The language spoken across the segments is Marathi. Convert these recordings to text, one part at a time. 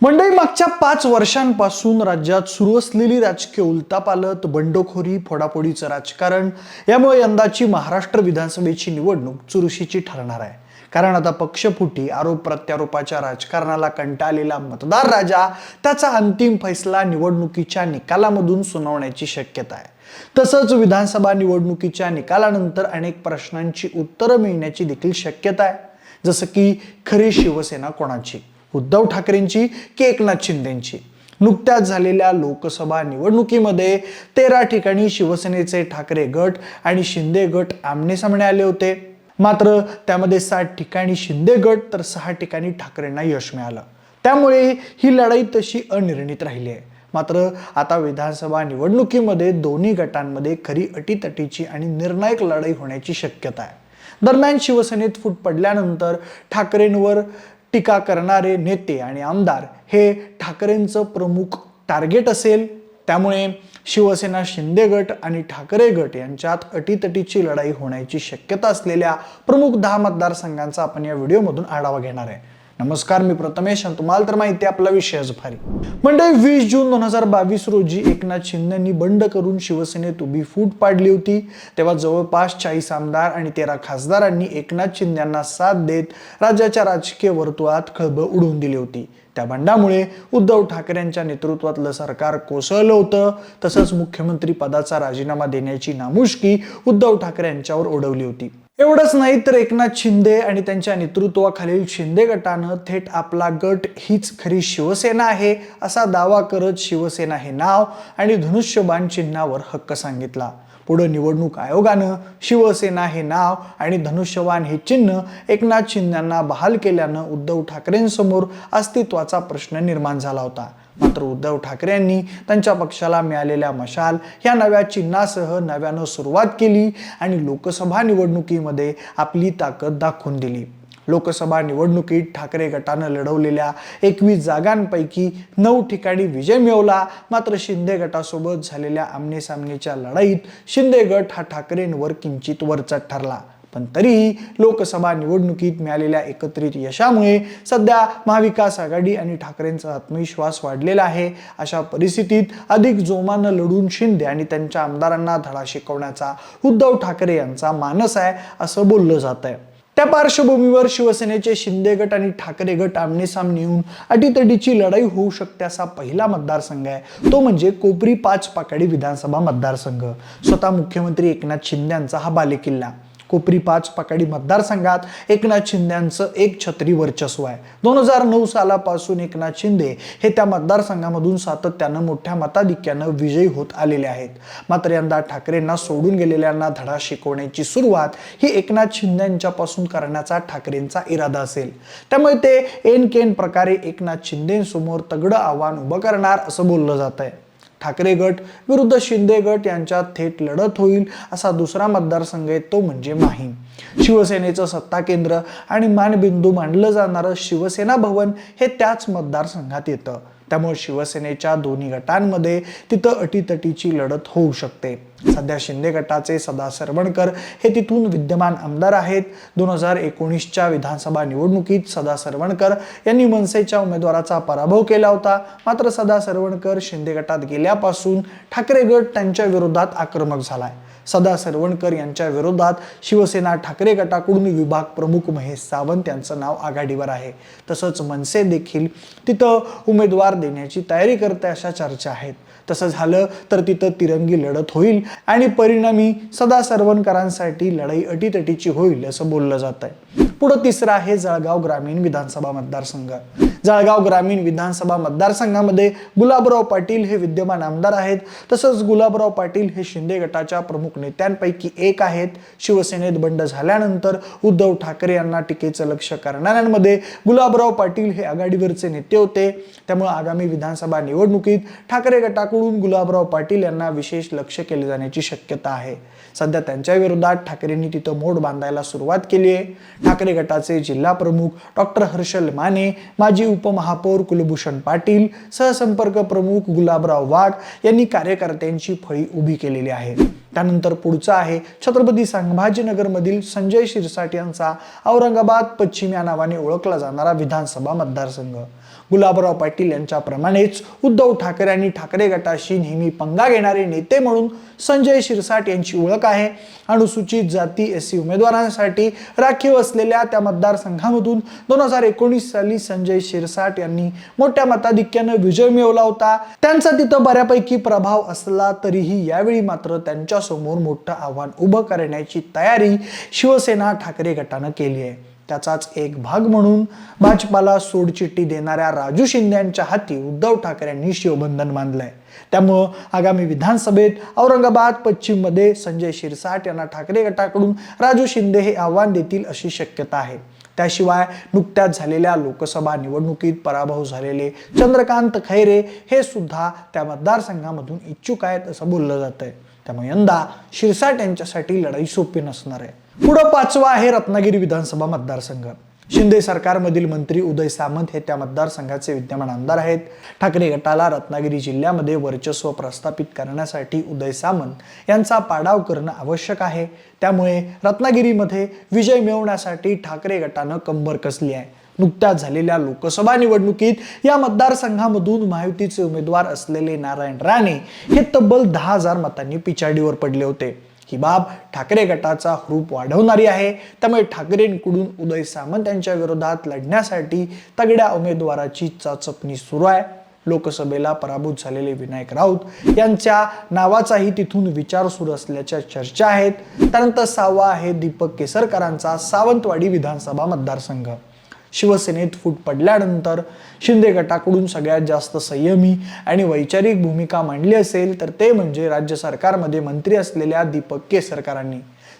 मंडळी मागच्या पाच वर्षांपासून राज्यात सुरू असलेली राजकीय उलतापालत बंडखोरी फोडाफोडीचं राजकारण यामुळे यंदाची महाराष्ट्र विधानसभेची निवडणूक चुरशीची ठरणार आहे. कारण आता पक्षफुटी आरोप प्रत्यारोपाच्या राजकारणाला कंटाळलेला मतदार राजा त्याचा अंतिम फैसला निवडणुकीच्या निकालामधून सुनावण्याची शक्यता आहे. तसंच विधानसभा निवडणुकीच्या निकालानंतर अनेक प्रश्नांची उत्तरं मिळण्याची देखील शक्यता आहे. जसं की खरी शिवसेना कोणाची? उद्धव ठाकरेंची की एकनाथ शिंदेंची? नुकत्याच झालेल्या लोकसभा निवडणुकीमध्ये तेरा ठिकाणी शिवसेनेचे ठाकरे गट आणि शिंदे गट आमनेसामने आले होते. मात्र त्यामध्ये सात ठिकाणी शिंदे गट तर सहा ठिकाणी ठाकरेंना यश मिळालं. त्यामुळे ही लढाई तशी अनिर्णित राहिली आहे. मात्र आता विधानसभा निवडणुकीमध्ये दोन्ही गटांमध्ये खरी अटीतटीची आणि निर्णायक लढाई होण्याची शक्यता आहे. दरम्यान शिवसेनेत फूट पडल्यानंतर ठाकरेंवर टीका करणारे नेते आणि आमदार हे ठाकरेंचं प्रमुख टार्गेट असेल. त्यामुळे शिवसेना शिंदे गट आणि ठाकरे गट यांच्यात अटीतटीची लढाई होण्याची शक्यता असलेल्या प्रमुख दहा मतदारसंघांचा आपण या व्हिडिओमधून आढावा घेणार आहे. नमस्कार मी प्रथमेश आणि तुम्हाला तर माहिती आहे आपला विषयच भारी म्हणजे वीस जून दोन हजार बावीस रोजी एकनाथ शिंदेंनी बंड करून शिवसेनेत उभी फूट पाडली होती. तेव्हा जवळपास चाळीस आमदार आणि तेरा खासदारांनी एकनाथ शिंदेंना साथ देत राज्याच्या राजकीय वर्तुळात खळबळ उडवून दिली होती. त्या बंडामुळे उद्धव ठाकरेंच्या नेतृत्वातलं सरकार कोसळलं होतं. तसंच मुख्यमंत्री पदाचा राजीनामा देण्याची नामुष्की उद्धव ठाकरे यांच्यावर ओढवली होती. एवढंच नाही तर एकनाथ शिंदे आणि त्यांच्या नेतृत्वाखालील शिंदे गटानं थेट आपला गट हीच खरी शिवसेना आहे असा दावा करत शिवसेना हे नाव आणि धनुष्यबाण चिन्हावर हक्क सांगितला. पुढे निवडणूक आयोगानं शिवसेना हे नाव आणि धनुष्यवान हे चिन्ह एकनाथ शिंदेंना बहाल केल्यानं उद्धव ठाकरेंसमोर अस्तित्वाचा प्रश्न निर्माण झाला होता. मात्र उद्धव ठाकरे यांनी त्यांच्या पक्षाला मिळालेल्या मशाल या नव्या चिन्हासह नव्यानं सुरुवात केली आणि लोकसभा निवडणुकीमध्ये आपली ताकद दाखवून दिली. लोकसभा निवडणुकीत ठाकरे गटानं लढवलेल्या एकवीस जागांपैकी नऊ ठिकाणी विजय मिळवला. मात्र शिंदे गटासोबत झालेल्या आमनेसामनेच्या लढाईत शिंदे गट हा ठाकरेंवर किंचित वरचढ ठरला. पण तरीही लोकसभा निवडणुकीत मिळालेल्या एकत्रित यशामुळे सध्या महाविकास आघाडी आणि ठाकरेंचा आत्मविश्वास वाढलेला आहे. अशा परिस्थितीत अधिक जोमानं लढून शिंदे आणि त्यांच्या आमदारांना धडा शिकवण्याचा उद्धव ठाकरे यांचा मानस आहे असं बोललं जात आहे त्या पार्श्वभूमीवर शिवसेनेचे शिंदे गट आणि ठाकरे गट आमनेसामने येऊन अटीतटीची लढाई होऊ शकते असा पहिला मतदारसंघ आहे. तो म्हणजे कोपरी पाच पाकाडी विधानसभा मतदारसंघ. स्वतः मुख्यमंत्री एकनाथ शिंदे यांचा हा बालेकिल्ला. कोपरी पाच पाकाडी मतदारसंघात एकनाथ शिंदेचं एक छत्री वर्चस्व आहे. दोन हजार नऊ सालापासून एकनाथ शिंदे हे त्या मतदारसंघामधून सातत्यानं मोठ्या मताधिक्यानं विजयी होत आलेले आहेत. मात्र यंदा ठाकरेंना सोडून गेलेल्यांना धडा शिकवण्याची सुरुवात ही एकनाथ शिंदे यांच्यापासून करण्याचा ठाकरेंचा इरादा असेल. त्यामुळे ते एन केन प्रकारे एकनाथ शिंदेसमोर तगडं आव्हान उभं करणार असं बोललं जात आहे ठाकरे गट विरुद्ध शिंदे गट यांच्यात थेट लढत होईल असा दुसरा मतदारसंघ आहे तो म्हणजे माहीम. शिवसेनेचं सत्ता केंद्र आणि मानबिंदू मानलं जाणारं शिवसेना भवन हे त्याच मतदारसंघात येतं. त्यामुळे शिवसेनेच्या दोन्ही गटांमध्ये तिथं अटीतटीची लढत होऊ शकते. सध्या शिंदे गटाचे सदा सरवणकर हे तिथून विद्यमान आमदार आहेत. दोन हजार एकोणीसच्या विधानसभा निवडणुकीत सदा सरवणकर यांनी मनसेच्या उमेदवाराचा पराभव केला होता. मात्र सदा सरवणकर शिंदे गटात गेल्यापासून ठाकरे गट त्यांच्या विरोधात आक्रमक झालाय. सदा सरवणकर यांच्या विरोधात शिवसेना ठाकरे गटाकडून विभाग प्रमुख महेश सावंत यांचं नाव आघाडीवर आहे. तसंच मनसे देखील तिथं उमेदवार देण्याची तयारी करते अशा चर्चा आहेत. तसं झालं तर तिथं तिरंगी लढत होईल आणि परिणामी सदा सरवणकरांसाठी लढाई अटीतटीची होईल असं बोललं जात आहे पुढं तिसरं आहे जळगाव ग्रामीण विधानसभा मतदारसंघ. जळगाव ग्रामीण विधानसभा मतदारसंघामध्ये गुलाबराव पाटील हे विद्यमान आमदार आहेत. तसंच गुलाबराव पाटील हे शिंदे गटाच्या प्रमुख नेत्यांपैकी एक आहेत. शिवसेनेत बंड झाल्यानंतर उद्धव ठाकरे यांना टीकेचं लक्ष करणाऱ्यांमध्ये गुलाबराव पाटील हे आघाडीवरचे नेते होते. त्यामुळे आगामी विधानसभा निवडणुकीत ठाकरे गटाकडून गुलाबराव पाटील यांना विशेष लक्ष केले जाण्याची शक्यता आहे. सध्या त्यांच्या विरोधात ठाकरेंनी तिथं मोड बांधायला सुरुवात केली आहे. ठाकरे ठाकरे गटाचे जिल्हा प्रमुख डॉक्टर हर्षल माने माजी उपमहापौर कुलभूषण पाटील सहसंपर्क प्रमुख गुलाबराव वाघ यांनी कार्यकर्त्यांची फळी उभी केलेली आहे. त्यानंतर पुढचा आहे छत्रपती संभाजीनगरमधील संजय शिरसाट यांचा औरंगाबाद पश्चिम या नावाने ओळखला जाणारा विधानसभा मतदारसंघ. गुलाबराव पाटील यांच्याप्रमाणेच उद्धव ठाकरे आणि ठाकरे गटाशी नेहमी पंगा घेणारे नेते म्हणून संजय शिरसाट यांची ओळख आहे. अनुसूचित जाती एस सी उमेदवारांसाठी राखीव असलेल्या त्या मतदारसंघामधून दोन हजार एकोणीस साली संजय शिरसाट यांनी मोठ्या मताधिक्यानं विजय मिळवला होता. त्यांचा तिथं बऱ्यापैकी प्रभाव असला तरीही यावेळी मात्र त्यांच्यासमोर मोठं आव्हान उभं करण्याची तयारी शिवसेना ठाकरे गटानं केली आहे. त्याचाच एक भाग म्हणून भाजपाला सोडचिठ्ठी देणाऱ्या राजू शिंदे यांच्या हाती उद्धव ठाकरेंनी शिवबंधन मानलंय त्यामुळं आगामी विधानसभेत औरंगाबाद पश्चिममध्ये संजय शिरसाट यांना ठाकरे गटाकडून राजू शिंदे हे आव्हान देतील अशी शक्यता आहे. त्याशिवाय नुकत्याच झालेल्या लोकसभा निवडणुकीत पराभव झालेले चंद्रकांत खैरे हे सुद्धा त्या मतदारसंघामधून इच्छुक आहेत असं बोललं जात आहे त्यामुळे यंदा शिरसाट यांच्यासाठी लढाई सोपी नसणार आहे. पुढं पाचवा आहे रत्नागिरी विधानसभा मतदारसंघ. शिंदे सरकारमधील मंत्री उदय सामंत हे त्या मतदारसंघाचे विद्यमान आमदार आहेत. ठाकरे गटाला रत्नागिरी जिल्ह्यामध्ये वर्चस्व प्रस्थापित करण्यासाठी उदय सामंत यांचा पाडाव करणं आवश्यक आहे. त्यामुळे रत्नागिरीमध्ये विजय मिळवण्यासाठी ठाकरे गटानं कंबर कसली आहे? नुकत्याच झालेल्या लोकसभा निवडणुकीत या मतदारसंघामधून महायुतीचे उमेदवार असलेले नारायण राणे हे तब्बल दहा हजार मतांनी पिछाडीवर पडले होते. ही बाब ठाकरे गटाचा हुरूप वाढवणारी आहे. त्यामुळे ठाकरेंकडून उदय सामंत यांच्या विरोधात लढण्यासाठी तगड्या उमेदवाराची चाचपणी सुरू आहे. लोकसभेला पराभूत झालेले विनायक राऊत यांच्या नावाचाही तिथून विचार सुरू असल्याच्या चर्चा आहेत. त्यानंतर सहावा आहे दीपक केसरकरांचा सावंतवाडी विधानसभा मतदारसंघ. शिवसेनेत फूट पडल्यानंतर शिंदे गटाकडून सगळ्यात जास्त संयमी आणि वैचारिक भूमिका मांडली असेल तर ते म्हणजे राज्य सरकारमध्ये मंत्री असलेल्या दीपक केसरकरांनी.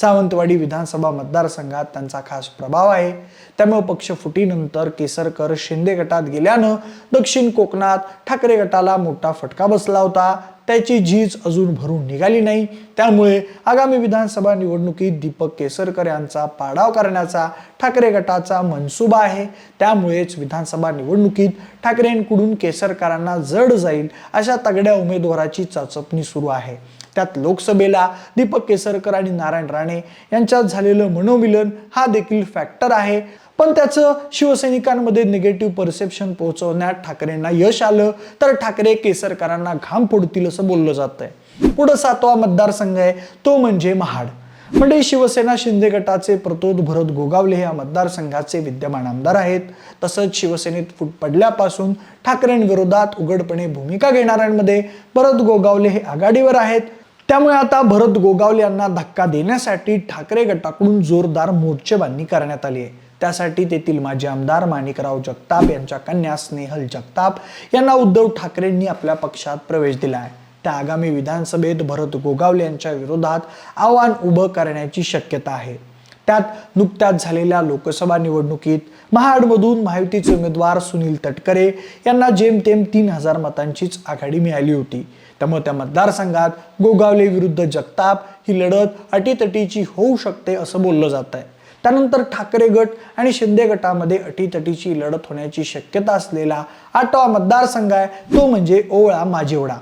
सावंतवाडी विधानसभा मतदारसंघात त्यांचा खास प्रभाव आहे. त्यामुळे पक्ष फुटीनंतर केसरकर शिंदे गटात गेल्यानं दक्षिण कोकणात ठाकरे गटाला मोठा फटका बसला होता. त्याची झीज अजून भरून निघाली नाही. त्यामुळे आगामी विधानसभा निवडणुकीत दीपक केसरकर यांचा पाडाव करण्याचा ठाकरे गटाचा मनसुबा आहे. त्यामुळेच विधानसभा निवडणुकीत ठाकरेंकडून केसरकरांना जड जाईल अशा तगड्या उमेदवाराची चाचपणी सुरू आहे. त्यात लोकसभेला दीपक केसरकर आणि नारायण राणे यांच्यात झालेलं मनोमिलन हा देखील फॅक्टर आहे. पण त्याचं शिवसैनिकांमध्ये निगेटिव्ह परसेप्शन पोहोचवण्यात ठाकरेंना यश आलं तर ठाकरे केसरकरांना घाम फोडतील असं बोललं जात आहे पुढं सातवा मतदारसंघ आहे तो म्हणजे महाड. म्हणजे शिवसेना शिंदे गटाचे प्रतोद भरत गोगावले हे या मतदारसंघाचे विद्यमान आमदार आहेत. तसंच शिवसेनेत फूट पडल्यापासून ठाकरेंविरोधात उघडपणे भूमिका घेणाऱ्यांमध्ये भरत गोगावले हे आघाडीवर आहेत. त्यामुळे आता भरत गोगावले यांना धक्का देण्यासाठी ठाकरे गटाकडून जोरदार मोर्चेबांधणी करण्यात आली आहे. त्यासाठी तेथील माजी आमदार माणिकराव जगताप यांच्या कन्या स्नेहल जगताप यांना उद्धव ठाकरेंनी आपल्या पक्षात प्रवेश दिला आहे. त्या आगामी विधानसभेत भरत गोगावले यांच्या विरोधात आव्हान उभं करण्याची शक्यता आहे. त्यात नुकत्याच झालेल्या लोकसभा निवडणुकीत महाडमधून महायुतीचे उमेदवार सुनील तटकरे यांना जेमतेम तीन हजार मतांचीच आघाडी मिळाली होती. त्यामुळे त्या मतदारसंघात गोगावले विरुद्ध जगताप ही लढत अटीतटीची होऊ शकते असं बोललं जात आहे. त्यानंतर ठाकरे गट आणि शिंदे गटामध्ये अटीतटीची लढत होण्याची शक्यता असलेला आठवा मतदारसंघ आहे तो म्हणजे ओवळा माझेवडा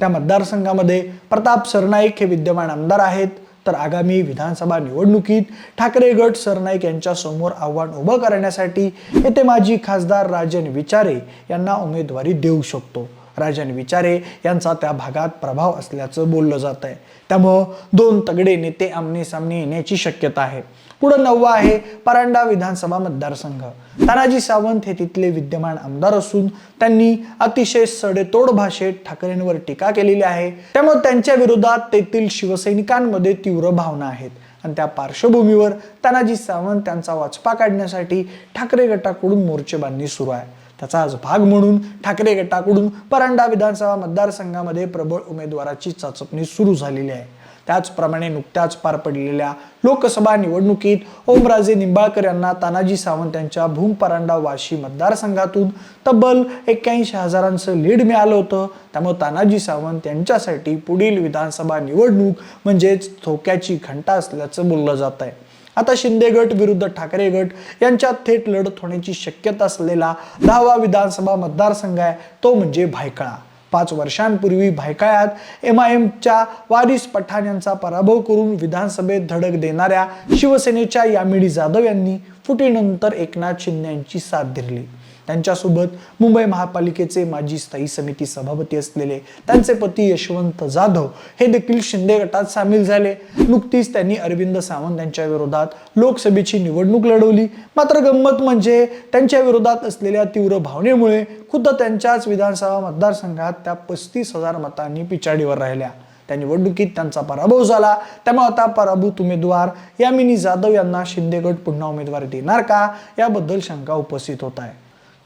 त्या मतदारसंघामध्ये प्रताप सरनाईक हे विद्यमान आमदार आहेत. तर आगामी विधानसभा निवडणुकीत ठाकरे गट सरनाईक यांच्या समोर आव्हान उभं करण्यासाठी येथे माजी खासदार राजन विचारे यांना उमेदवारी देऊ शकतो. राजन विचारे यांचा त्या भागात प्रभाव असल्याचं बोललं जात आहे. त्यामुळं दोन तगडे नेते आमने सामने येण्याची शक्यता आहे. पुढं नववा आहे परांडा विधानसभा मतदारसंघ. तानाजी सावंत हे तिथले विद्यमान आमदार असून त्यांनी अतिशय सडेतोड भाषेत ठाकरेंवर टीका केलेली आहे. त्यामुळे त्यांच्या विरोधात तेथील शिवसैनिकांमध्ये तीव्र भावना आहेत. आणि त्या पार्श्वभूमीवर तानाजी सावंत त्यांचा वाचपा काढण्यासाठी ठाकरे गटाकडून मोर्चेबांधणी सुरू आहे. त्याचाच भाग म्हणून ठाकरे गटाकडून परांडा विधानसभा मतदारसंघामध्ये प्रबळ उमेदवाराची चाचपणी सुरू झालेली आहे. त्याचप्रमाणे नुकत्याच पार पडलेल्या लोकसभा निवडणुकीत ओमराजे निंबाळकर यांना तानाजी सावंत यांच्या भूमपरांडा वाशी मतदारसंघातून तब्बल एक्क्याऐंशी हजारांचं लीड मिळालं होतं. त्यामुळे तानाजी सावंत यांच्यासाठी पुढील विधानसभा निवडणूक म्हणजेच धोक्याची घंटा असल्याचं बोललं जात आहे आता शिंदे गट विरुद्ध ठाकरे गट यांच्यात थेट लढत होण्याची शक्यता असलेला दहावा विधानसभा मतदारसंघ आहे तो म्हणजे भायखळा. पाच वर्षांपूर्वी भायकाळ्यात एम आय एमच्या वारिस पठाण यांचा पराभव करून विधानसभेत धडक देणाऱ्या शिवसेनेच्या यामिडी जाधव यांनी फुटीनंतर एकनाथ शिंदे यांची साथ धरली. त्यांच्यासोबत मुंबई महापालिकेचे माजी स्थायी समिती सभापती असलेले त्यांचे पती यशवंत जाधव हे देखील शिंदे गटात सामील झाले. नुकतीच त्यांनी अरविंद सावंत यांच्या विरोधात लोकसभेची निवडणूक लढवली. मात्र गंमत म्हणजे त्यांच्या विरोधात असलेल्या तीव्र भावनेमुळे खुद्द त्यांच्याच विधानसभा मतदारसंघात त्या पस्तीस हजार मतांनी पिछाडीवर राहिल्या. त्या निवडणुकीत त्यांचा पराभव झाला. त्यामुळे आता पराभूत उमेदवार यामिनी जाधव यांना शिंदे गट पुन्हा उमेदवारी देणार का? याबद्दल शंका उपस्थित होत आहे.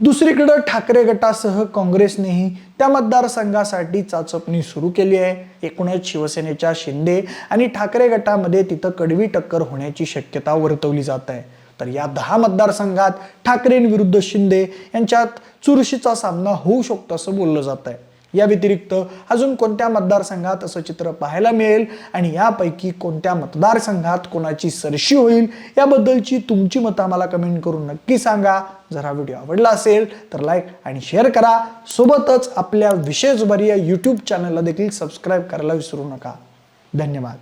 दुसरीकडं ठाकरे गटासह काँग्रेसनेही त्या मतदारसंघासाठी चाचपणी सुरू केली आहे. एकूणच शिवसेनेच्या शिंदे आणि ठाकरे गटामध्ये तिथं कडवी टक्कर होण्याची शक्यता वर्तवली जात आहे. तर या दहा मतदारसंघात ठाकरेंविरुद्ध शिंदे यांच्यात चुरशीचा सामना होऊ शकतो असं बोललं जात आहे. या व्यतिरिक्त अजून कोणत्या मतदारसंघात असं चित्र पाहायला मिळेल? आणि यापैकी कोणत्या मतदारसंघात कोणाची सरशी होईल? याबद्दलची तुमची मतं आम्हाला कमेंट करून नक्की सांगा. जर हा व्हिडिओ आवडला असेल तर लाईक आणि शेअर करा. सोबतच आपल्या विशेषभरीय या यूट्यूब चॅनलला देखील सबस्क्राईब करायला विसरू नका. धन्यवाद.